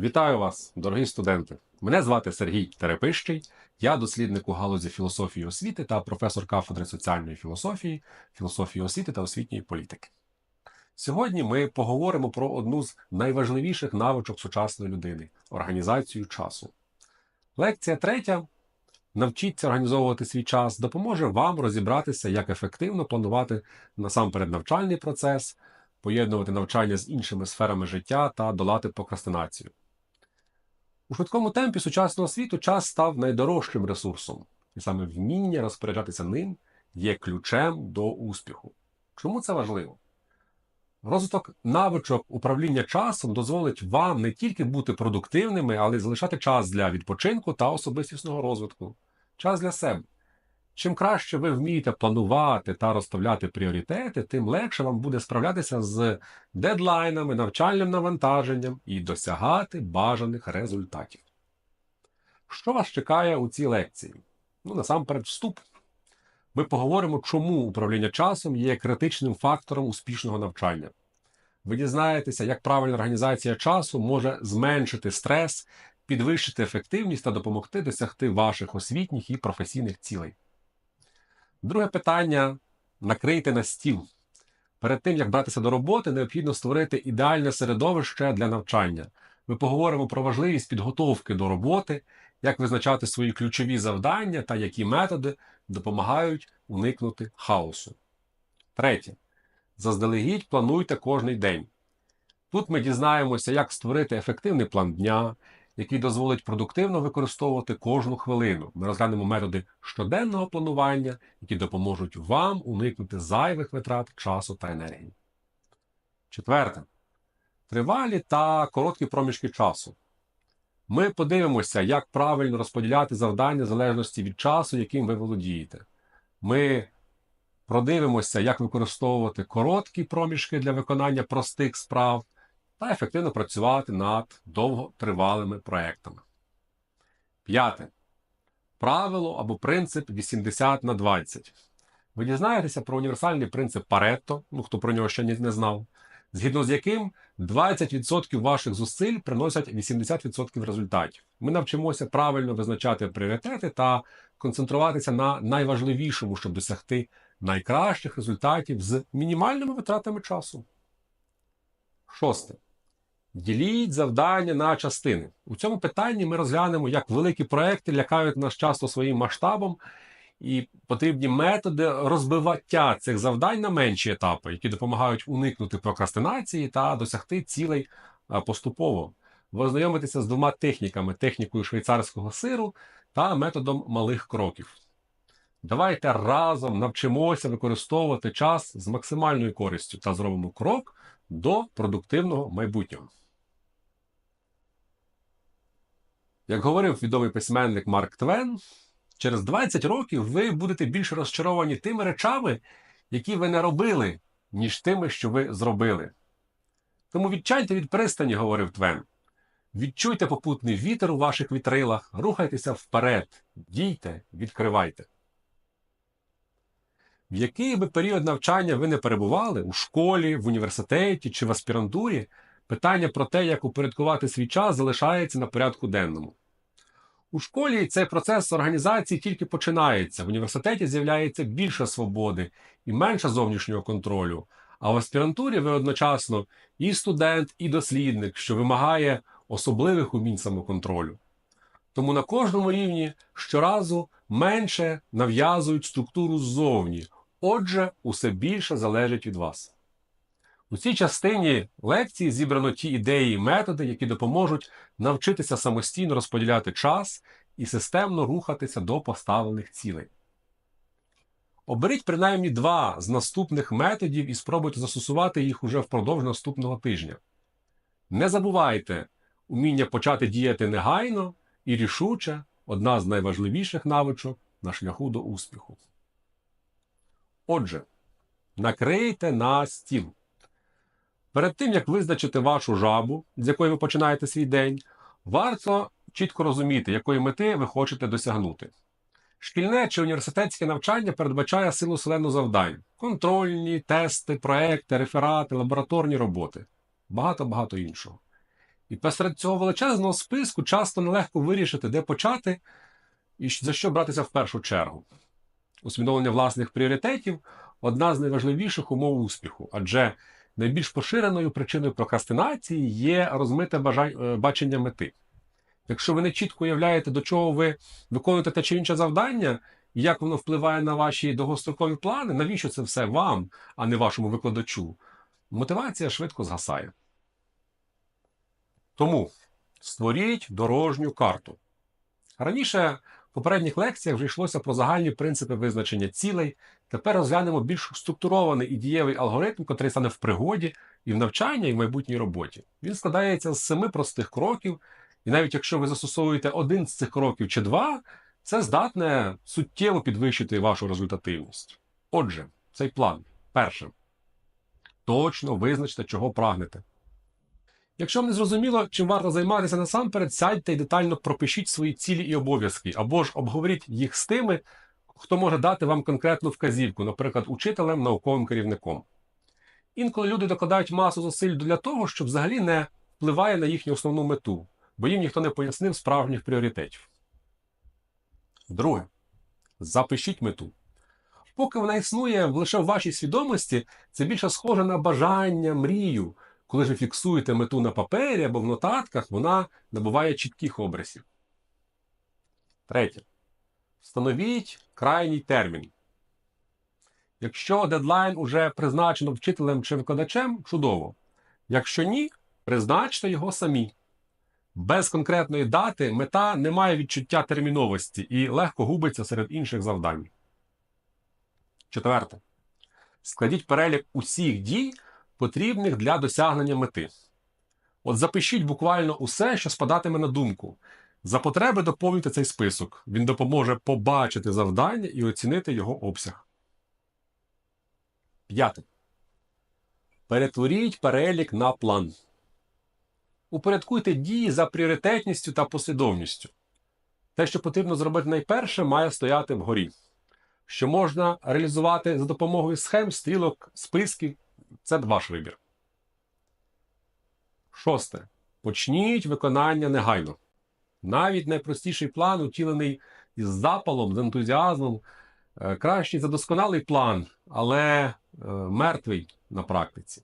Вітаю вас, дорогі студенти! Мене звати Сергій Терепищий, я дослідник у галузі філософії освіти та професор кафедри соціальної філософії, філософії освіти та освітньої політики. Сьогодні ми поговоримо про одну з найважливіших навичок сучасної людини організацію часу. Лекція третя Навчіться організовувати свій час допоможе вам розібратися, як ефективно планувати насамперед навчальний процес, поєднувати навчання з іншими сферами життя та долати прокрастинацію. У швидкому темпі сучасного світу час став найдорожчим ресурсом, і саме вміння розпоряджатися ним є ключем до успіху. Чому це важливо? Розвиток навичок управління часом дозволить вам не тільки бути продуктивними, але й залишати час для відпочинку та особистісного розвитку, час для себе. Чим краще ви вмієте планувати та розставляти пріоритети, тим легше вам буде справлятися з дедлайнами, навчальним навантаженням і досягати бажаних результатів. Що вас чекає у цій лекції? Ну, насамперед, вступ. Ми поговоримо, чому управління часом є критичним фактором успішного навчання. Ви дізнаєтеся, як правильна організація часу може зменшити стрес, підвищити ефективність та допомогти досягти ваших освітніх і професійних цілей. Друге питання накрийте на стіл. Перед тим, як братися до роботи, необхідно створити ідеальне середовище для навчання. Ми поговоримо про важливість підготовки до роботи, як визначати свої ключові завдання та які методи допомагають уникнути хаосу. Третє. Заздалегідь плануйте кожний день. Тут ми дізнаємося, як створити ефективний план дня, який дозволить продуктивно використовувати кожну хвилину. Ми розглянемо методи щоденного планування, які допоможуть вам уникнути зайвих витрат часу та енергії. Четверте. Тривалі та короткі проміжки часу. Ми подивимося, як правильно розподіляти завдання в залежності від часу, яким ви володієте. Ми продивимося, як використовувати короткі проміжки для виконання простих справ та ефективно працювати над довготривалими проектами. П'яте. Правило або принцип 80 на 20. Ви дізнаєтеся про універсальний принцип Паретто, ну хто про нього ще не знав, згідно з яким 20% ваших зусиль приносять 80% результатів. Ми навчимося правильно визначати пріоритети та концентруватися на найважливішому, щоб досягти найкращих результатів з мінімальними витратами часу. Шосте. Діліть завдання на частини. У цьому питанні ми розглянемо, як великі проекти лякають нас часто своїм масштабом, і потрібні методи розбиваття цих завдань на менші етапи, які допомагають уникнути прокрастинації та досягти цілей поступово. Ви ознайомитеся з двома техніками: технікою швейцарського сиру та методом малих кроків. Давайте разом навчимося використовувати час з максимальною користю та зробимо крок до продуктивного майбутнього. Як говорив відомий письменник Марк Твен, через 20 років ви будете більш розчаровані тими речами, які ви не робили, ніж тими, що ви зробили. Тому відчайте від пристані, говорив Твен. Відчуйте попутний вітер у ваших вітрилах, рухайтеся вперед, дійте, відкривайте. В який би період навчання ви не перебували у школі, в університеті чи в аспірантурі, питання про те, як упорядкувати свій час, залишається на порядку денному. У школі цей процес організації тільки починається. В університеті з'являється більше свободи і менше зовнішнього контролю. А в аспірантурі ви одночасно і студент, і дослідник, що вимагає особливих умінь самоконтролю. Тому на кожному рівні щоразу менше нав'язують структуру ззовні, отже, усе більше залежить від вас. У цій частині лекції зібрано ті ідеї і методи, які допоможуть навчитися самостійно розподіляти час і системно рухатися до поставлених цілей. Оберіть принаймні два з наступних методів і спробуйте застосувати їх уже впродовж наступного тижня. Не забувайте, уміння почати діяти негайно і рішуче одна з найважливіших навичок на шляху до успіху. Отже, накрийте на стіл. Перед тим, як визначити вашу жабу, з якої ви починаєте свій день, варто чітко розуміти, якої мети ви хочете досягнути. Шкільне чи університетське навчання передбачає силу селену завдань: контрольні, тести, проекти, реферати, лабораторні роботи, багато-багато іншого. І посеред цього величезного списку часто нелегко вирішити, де почати і за що братися в першу чергу. Усвідомлення власних пріоритетів одна з найважливіших умов успіху, адже найбільш поширеною причиною прокрастинації є розмите е, бачення мети. Якщо ви не чітко уявляєте, до чого ви виконуєте те чи інше завдання, як воно впливає на ваші довгострокові плани, навіщо це все вам, а не вашому викладачу, мотивація швидко згасає. Тому створіть дорожню карту. Раніше попередніх лекціях вже йшлося про загальні принципи визначення цілей. Тепер розглянемо більш структурований і дієвий алгоритм, котрий стане в пригоді і в навчанні, і в майбутній роботі. Він складається з семи простих кроків, і навіть якщо ви застосовуєте один з цих кроків чи два, це здатне суттєво підвищити вашу результативність. Отже, цей план. Перше. Точно визначте, чого прагнете. Якщо вам не зрозуміло, чим варто займатися насамперед, сядьте і детально пропишіть свої цілі і обов'язки, або ж обговоріть їх з тими, хто може дати вам конкретну вказівку, наприклад, учителем, науковим керівником. Інколи люди докладають масу зусиль для того, що взагалі не впливає на їхню основну мету, бо їм ніхто не пояснив справжніх пріоритетів. Друге, запишіть мету. Поки вона існує лише в вашій свідомості, це більше схоже на бажання, мрію. Коли ж ви фіксуєте мету на папері або в нотатках, вона набуває чітких образів. Третє. Встановіть крайній термін. Якщо дедлайн уже призначено вчителем чи викладачем, чудово. Якщо ні, призначте його самі. Без конкретної дати мета не має відчуття терміновості і легко губиться серед інших завдань. Четверте. Складіть перелік усіх дій, потрібних для досягнення мети. От запишіть буквально усе, що спадатиме на думку. За потреби доповнюйте цей список. Він допоможе побачити завдання і оцінити його обсяг. П'яте. Перетворіть перелік на план. Упорядкуйте дії за пріоритетністю та послідовністю. Те, що потрібно зробити найперше, має стояти вгорі. Що можна реалізувати за допомогою схем, стрілок, списків це ваш вибір. Шосте. Почніть виконання негайно. Навіть найпростіший план, утілений із запалом, з ентузіазмом, е, кращий за досконалий план, але е, мертвий на практиці.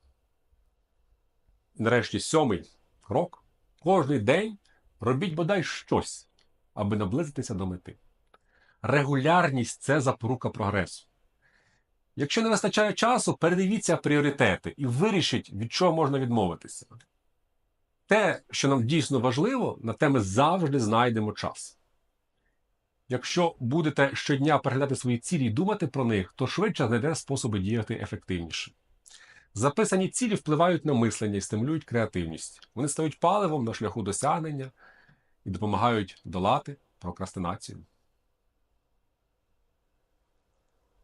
Нарешті сьомий крок. Кожний день робіть бодай щось, аби наблизитися до мети. Регулярність це запорука прогресу. Якщо не вистачає часу, передивіться пріоритети і вирішіть, від чого можна відмовитися. Те, що нам дійсно важливо, на те ми завжди знайдемо час. Якщо будете щодня переглядати свої цілі і думати про них, то швидше знайде способи діяти ефективніше. Записані цілі впливають на мислення і стимулюють креативність. Вони стають паливом на шляху досягнення і допомагають долати прокрастинацію.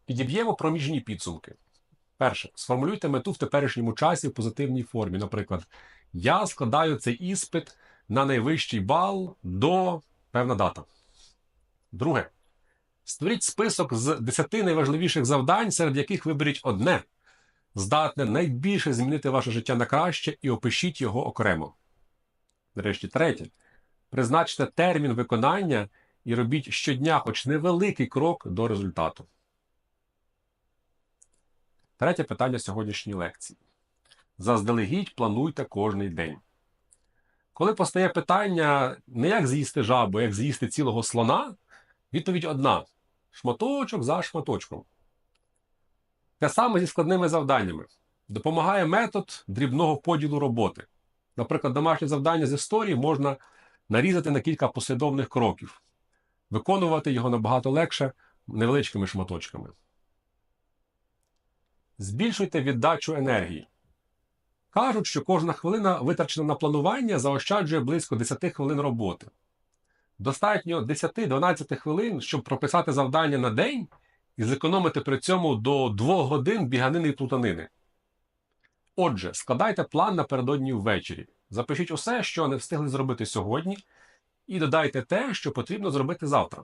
Підіб'ємо проміжні підсумки. Перше, сформулюйте мету в теперішньому часі в позитивній формі. Наприклад, я складаю цей іспит на найвищий бал до певна дата. Друге, створіть список з 10 найважливіших завдань, серед яких виберіть одне, здатне найбільше змінити ваше життя на краще і опишіть його окремо. Нарешті, третє. Призначте термін виконання і робіть щодня хоч невеликий крок до результату. Третє питання сьогоднішньої лекції. Заздалегідь плануйте кожний день. Коли постає питання не як з'їсти жабу, як з'їсти цілого слона, відповідь одна: шматочок за шматочком. Те саме зі складними завданнями. Допомагає метод дрібного поділу роботи. Наприклад, домашнє завдання з історії можна нарізати на кілька послідовних кроків, виконувати його набагато легше невеличкими шматочками. Збільшуйте віддачу енергії. Кажуть, що кожна хвилина, витрачена на планування, заощаджує близько 10 хвилин роботи. Достатньо 10-12 хвилин, щоб прописати завдання на день і зекономити при цьому до 2 годин біганини і плутанини. Отже, складайте план напередодні ввечері. Запишіть усе, що не встигли зробити сьогодні, і додайте те, що потрібно зробити завтра.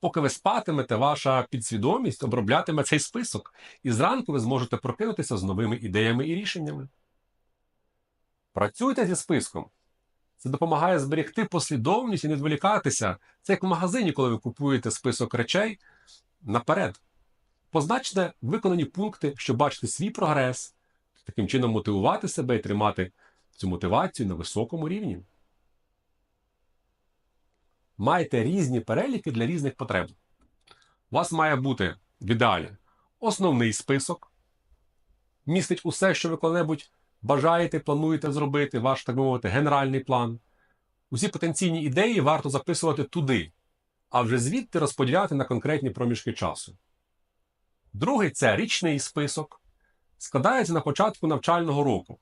Поки ви спатимете, ваша підсвідомість оброблятиме цей список, і зранку ви зможете прокинутися з новими ідеями і рішеннями. Працюйте зі списком. Це допомагає зберегти послідовність і не відволікатися. Це як в магазині, коли ви купуєте список речей наперед. Позначте виконані пункти, щоб бачити свій прогрес, таким чином мотивувати себе і тримати цю мотивацію на високому рівні. Майте різні переліки для різних потреб. У вас має бути в ідеалі основний список, містить усе, що ви коли-небудь бажаєте, плануєте зробити, ваш, так би мовити, генеральний план. Усі потенційні ідеї варто записувати туди, а вже звідти розподіляти на конкретні проміжки часу. Другий це річний список. Складається на початку навчального року.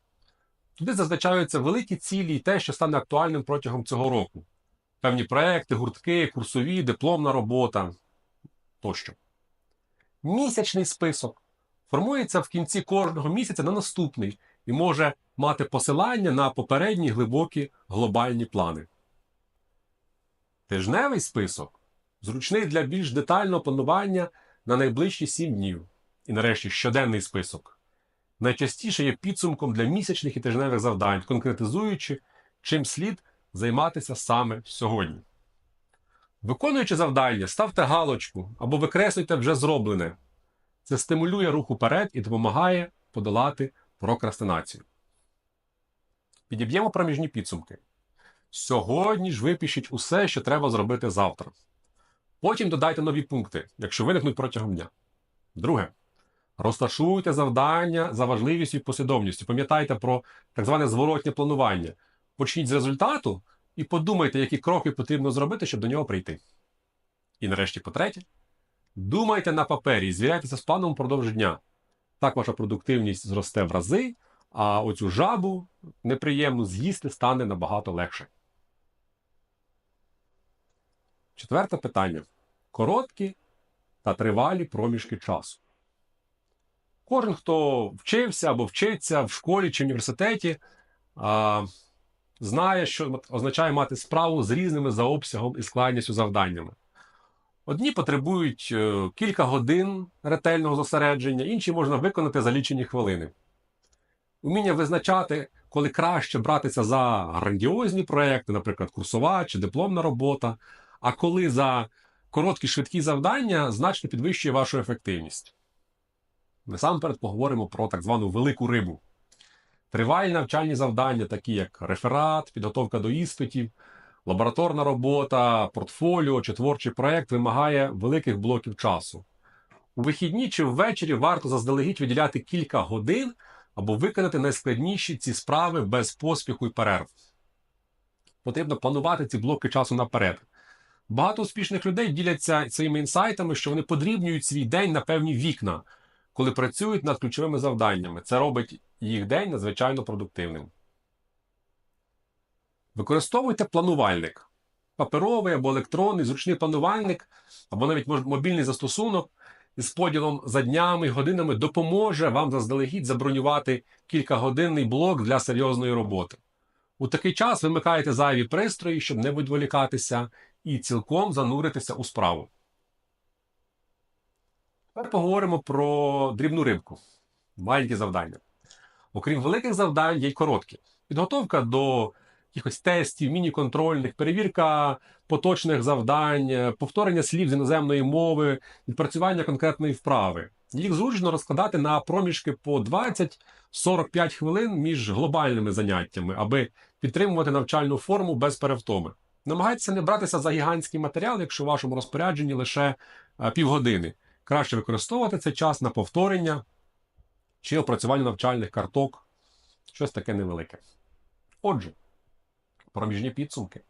Туди зазначаються великі цілі і те, що стане актуальним протягом цього року. Певні проекти, гуртки, курсові, дипломна робота тощо. Місячний список формується в кінці кожного місяця на наступний і може мати посилання на попередні глибокі глобальні плани. Тижневий список зручний для більш детального планування на найближчі 7 днів. І нарешті щоденний список. Найчастіше є підсумком для місячних і тижневих завдань, конкретизуючи, чим слід займатися саме сьогодні. Виконуючи завдання, ставте галочку або викреслюйте вже зроблене. Це стимулює рух уперед і допомагає подолати прокрастинацію. Підіб'ємо проміжні підсумки. Сьогодні ж випишіть усе, що треба зробити завтра. Потім додайте нові пункти, якщо виникнуть протягом дня. Друге. Розташуйте завдання за важливістю і послідовністю. Пам'ятайте про так зване зворотнє планування. Почніть з результату і подумайте, які кроки потрібно зробити, щоб до нього прийти. І нарешті, по-третє, думайте на папері звіряйтеся з планом впродовж дня. Так ваша продуктивність зросте в рази, а оцю жабу неприємну з'їсти стане набагато легше. Четверте питання. Короткі та тривалі проміжки часу. Кожен, хто вчився або вчиться в школі чи університеті, знає, що означає мати справу з різними за обсягом і складністю завданнями. Одні потребують е, кілька годин ретельного зосередження, інші можна виконати за лічені хвилини. Уміння визначати, коли краще братися за грандіозні проекти, наприклад, курсова чи дипломна робота, а коли за короткі швидкі завдання значно підвищує вашу ефективність. Насамперед поговоримо про так звану велику рибу. Тривалі навчальні завдання, такі як реферат, підготовка до іспитів, лабораторна робота, портфоліо чи творчий проєкт вимагає великих блоків часу. У вихідні чи ввечері варто заздалегідь виділяти кілька годин або виконати найскладніші ці справи без поспіху і перерв. Потрібно планувати ці блоки часу наперед. Багато успішних людей діляться своїми інсайтами, що вони подрібнюють свій день на певні вікна, коли працюють над ключовими завданнями. Це робить їх день надзвичайно продуктивним. Використовуйте планувальник. Паперовий або електронний, зручний планувальник, або навіть мобільний застосунок із поділом за днями і годинами допоможе вам заздалегідь забронювати кількагодинний блок для серйозної роботи. У такий час вимикаєте зайві пристрої, щоб не відволікатися, і цілком зануритися у справу. Тепер поговоримо про дрібну рибку. Маленькі завдання. Окрім великих завдань, є й короткі. Підготовка до якихось тестів, міні-контрольних, перевірка поточних завдань, повторення слів з іноземної мови, відпрацювання конкретної вправи. Їх зручно розкладати на проміжки по 20-45 хвилин між глобальними заняттями, аби підтримувати навчальну форму без перевтоми. Намагайтеся не братися за гігантський матеріал, якщо в вашому розпорядженні лише е, півгодини. Краще використовувати цей час на повторення чи опрацювання навчальних карток, щось таке невелике. Отже, проміжні підсумки.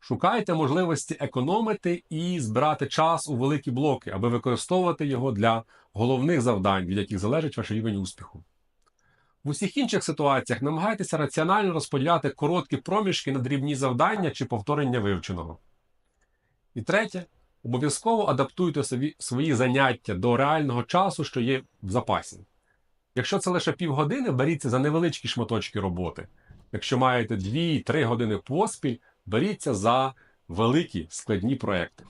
Шукайте можливості економити і збирати час у великі блоки, аби використовувати його для головних завдань, від яких залежить ваш рівень успіху. В усіх інших ситуаціях намагайтеся раціонально розподіляти короткі проміжки на дрібні завдання чи повторення вивченого. І третє, обов'язково адаптуйте свої заняття до реального часу, що є в запасі. Якщо це лише півгодини, беріться за невеличкі шматочки роботи. Якщо маєте 2-3 години поспіль, беріться за великі складні проекти.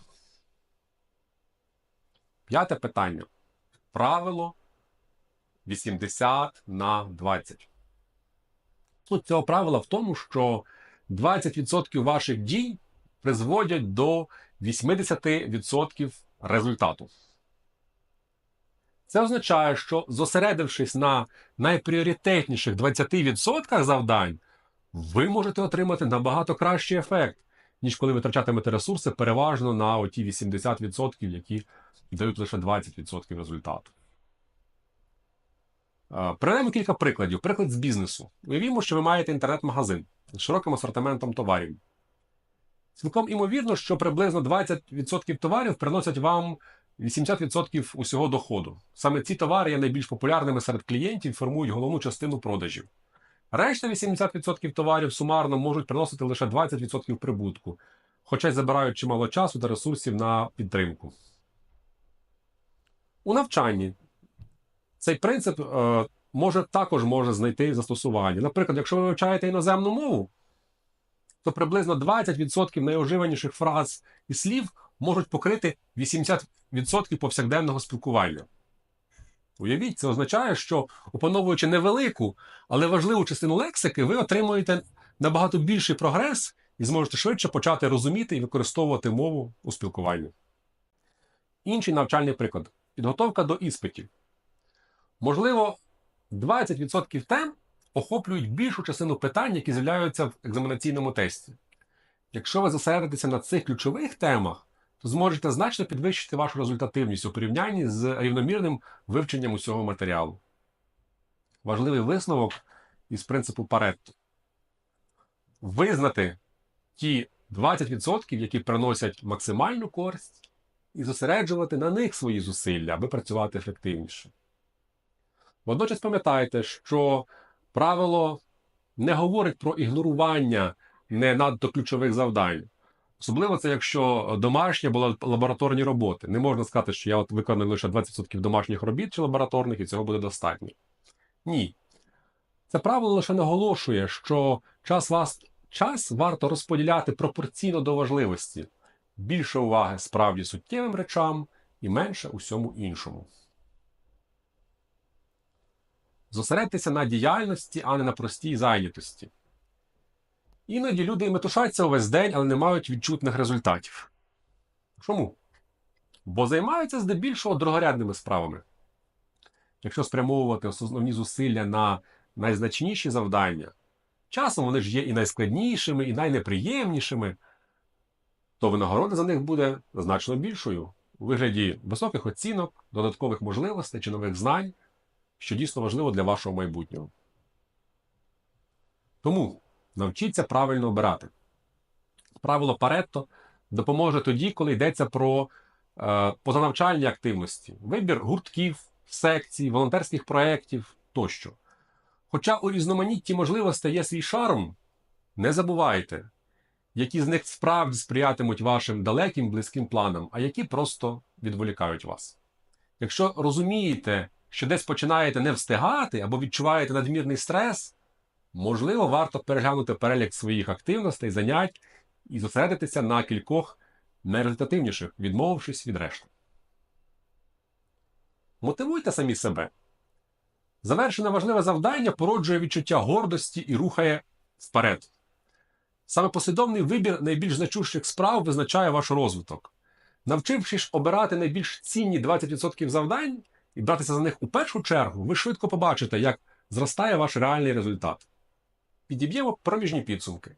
П'яте питання. Правило 80 на 20. Суть цього правила в тому, що 20% ваших дій призводять до 80% результату. Це означає, що зосередившись на найпріоритетніших 20% завдань, ви можете отримати набагато кращий ефект, ніж коли витрачатимете ресурси переважно на оті 80%, які дають лише 20% результату. Е, Приведемо кілька прикладів. Приклад з бізнесу. Уявімо, що ви маєте інтернет-магазин з широким асортиментом товарів. Цілком імовірно, що приблизно 20% товарів приносять вам 80% усього доходу. Саме ці товари є найбільш популярними серед клієнтів і формують головну частину продажів. Решта 80% товарів сумарно можуть приносити лише 20% прибутку, хоча й забирають чимало часу та ресурсів на підтримку. У навчанні цей принцип е, може також може знайти застосування. Наприклад, якщо ви вивчаєте іноземну мову, то приблизно 20% найоживаніших фраз і слів можуть покрити 80% повсякденного спілкування. Уявіть, це означає, що опановуючи невелику, але важливу частину лексики, ви отримуєте набагато більший прогрес і зможете швидше почати розуміти і використовувати мову у спілкуванні. Інший навчальний приклад підготовка до іспитів. Можливо, 20% тем охоплюють більшу частину питань, які з'являються в екзаменаційному тесті. Якщо ви зосередитеся на цих ключових темах, то зможете значно підвищити вашу результативність у порівнянні з рівномірним вивченням усього матеріалу. Важливий висновок із принципу Паретто. Визнати ті 20%, які приносять максимальну користь, і зосереджувати на них свої зусилля, аби працювати ефективніше. Водночас пам'ятайте, що правило не говорить про ігнорування не надто ключових завдань. Особливо це, якщо домашня була лабораторні роботи. Не можна сказати, що я от виконую лише 20% домашніх робіт чи лабораторних, і цього буде достатньо. Ні. Це правило лише наголошує, що час, вас, час варто розподіляти пропорційно до важливості. Більше уваги справді суттєвим речам і менше усьому іншому. Зосередьтеся на діяльності, а не на простій зайнятості. Іноді люди метушаться увесь день, але не мають відчутних результатів. Чому? Бо займаються здебільшого другорядними справами. Якщо спрямовувати основні зусилля на найзначніші завдання, часом вони ж є і найскладнішими, і найнеприємнішими, то винагорода за них буде значно більшою у вигляді високих оцінок, додаткових можливостей чи нових знань, що дійсно важливо для вашого майбутнього. Тому навчіться правильно обирати. Правило Паретто допоможе тоді, коли йдеться про е, позанавчальні активності, вибір гуртків, секцій, волонтерських проєктів тощо. Хоча у різноманітті можливостей є свій шарм, не забувайте, які з них справді сприятимуть вашим далеким близьким планам, а які просто відволікають вас. Якщо розумієте, що десь починаєте не встигати або відчуваєте надмірний стрес, можливо, варто переглянути перелік своїх активностей, занять і зосередитися на кількох найрезультативніших, відмовившись від решти. Мотивуйте самі себе. Завершене важливе завдання породжує відчуття гордості і рухає вперед. Саме послідовний вибір найбільш значущих справ визначає ваш розвиток. Навчившись обирати найбільш цінні 20% завдань і братися за них у першу чергу, ви швидко побачите, як зростає ваш реальний результат. Підіб'ємо проміжні підсумки.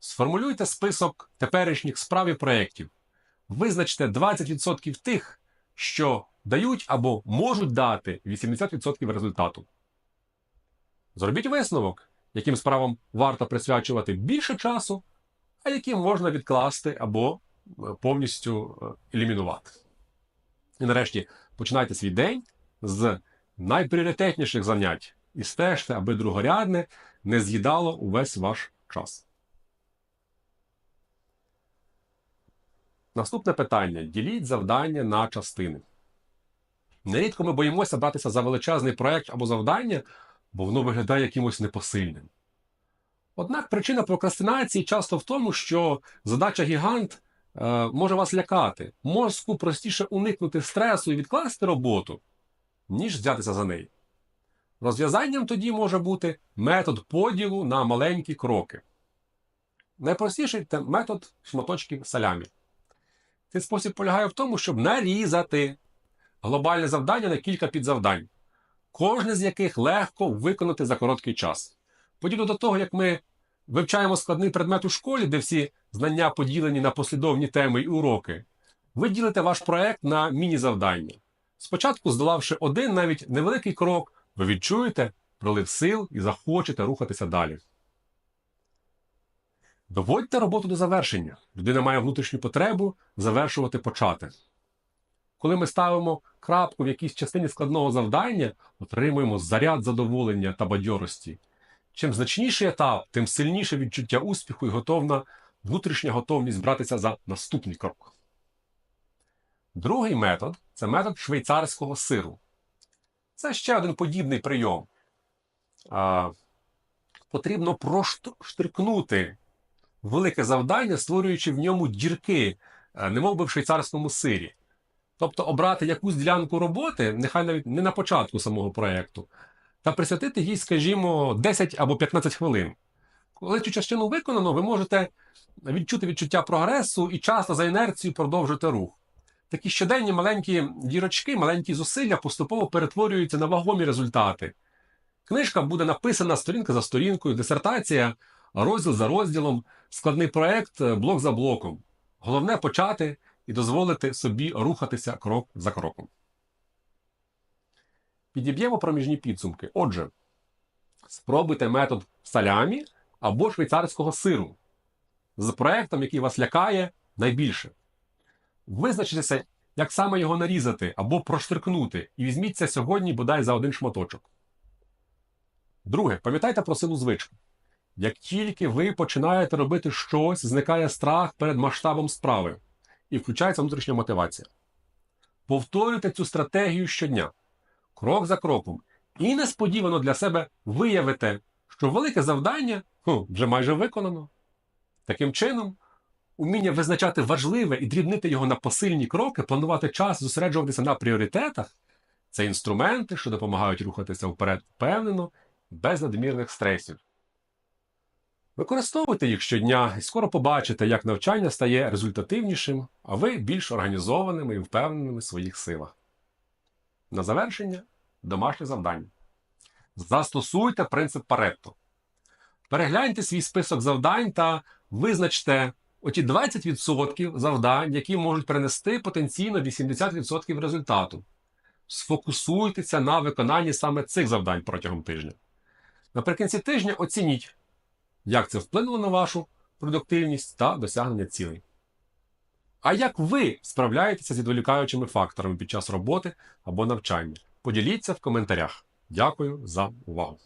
Сформулюйте список теперішніх справ і проєктів. Визначте 20% тих, що дають або можуть дати 80% результату. Зробіть висновок, яким справам варто присвячувати більше часу, а яким можна відкласти або повністю елімінувати. І нарешті починайте свій день з найпріоритетніших занять і стежте, аби другорядне не з'їдало увесь ваш час. Наступне питання: діліть завдання на частини. Нерідко ми боїмося братися за величезний проєкт або завдання, бо воно виглядає якимось непосильним. Однак причина прокрастинації часто в тому, що задача гігант може вас лякати. Мозку простіше уникнути стресу і відкласти роботу, ніж взятися за неї. Розв'язанням тоді може бути метод поділу на маленькі кроки. Найпростіший це метод шматочків салямі. Цей спосіб полягає в тому, щоб нарізати глобальне завдання на кілька підзавдань, кожне з яких легко виконати за короткий час. Подібно до того, як ми вивчаємо складний предмет у школі, де всі знання поділені на послідовні теми і уроки, ви ділите ваш проект на міні-завдання. Спочатку, здолавши один навіть невеликий крок, ви відчуєте прилив сил і захочете рухатися далі. Доводьте роботу до завершення. Людина має внутрішню потребу завершувати почати. Коли ми ставимо крапку в якійсь частині складного завдання, отримуємо заряд задоволення та бадьорості. Чим значніший етап, тим сильніше відчуття успіху і готовна внутрішня готовність братися за наступний крок. Другий метод це метод швейцарського сиру. Це ще один подібний прийом. А, потрібно проштрикнути велике завдання, створюючи в ньому дірки, е, немов би в швейцарському сирі. Тобто обрати якусь ділянку роботи, нехай навіть не на початку самого проєкту, та присвятити їй, скажімо, 10 або 15 хвилин. Коли цю частину виконано, ви можете відчути відчуття прогресу і часто за інерцією продовжити рух. Такі щоденні маленькі дірочки, маленькі зусилля поступово перетворюються на вагомі результати. Книжка буде написана сторінка за сторінкою, дисертація, розділ за розділом, складний проект блок за блоком. Головне почати і дозволити собі рухатися крок за кроком. Підіб'ємо проміжні підсумки. Отже, спробуйте метод салямі або швейцарського сиру з проектом, який вас лякає найбільше. Визначтеся, як саме його нарізати або проштрикнути, і візьміться сьогодні бодай за один шматочок. Друге, пам'ятайте про силу звички. Як тільки ви починаєте робити щось, зникає страх перед масштабом справи і включається внутрішня мотивація. Повторюйте цю стратегію щодня, крок за кроком, і несподівано для себе виявите, що велике завдання хм, вже майже виконано. Таким чином, уміння визначати важливе і дрібнити його на посильні кроки, планувати час, зосереджуватися на пріоритетах це інструменти, що допомагають рухатися вперед впевнено, без надмірних стресів. Використовуйте їх щодня і скоро побачите, як навчання стає результативнішим, а ви більш організованими і впевненими в своїх силах. На завершення домашнє завдання. Застосуйте принцип Паретто. Перегляньте свій список завдань та визначте оті 20% завдань, які можуть принести потенційно 80% результату. Сфокусуйтеся на виконанні саме цих завдань протягом тижня. Наприкінці тижня оцініть, як це вплинуло на вашу продуктивність та досягнення цілей. А як ви справляєтеся з відволікаючими факторами під час роботи або навчання? Поділіться в коментарях. Дякую за увагу!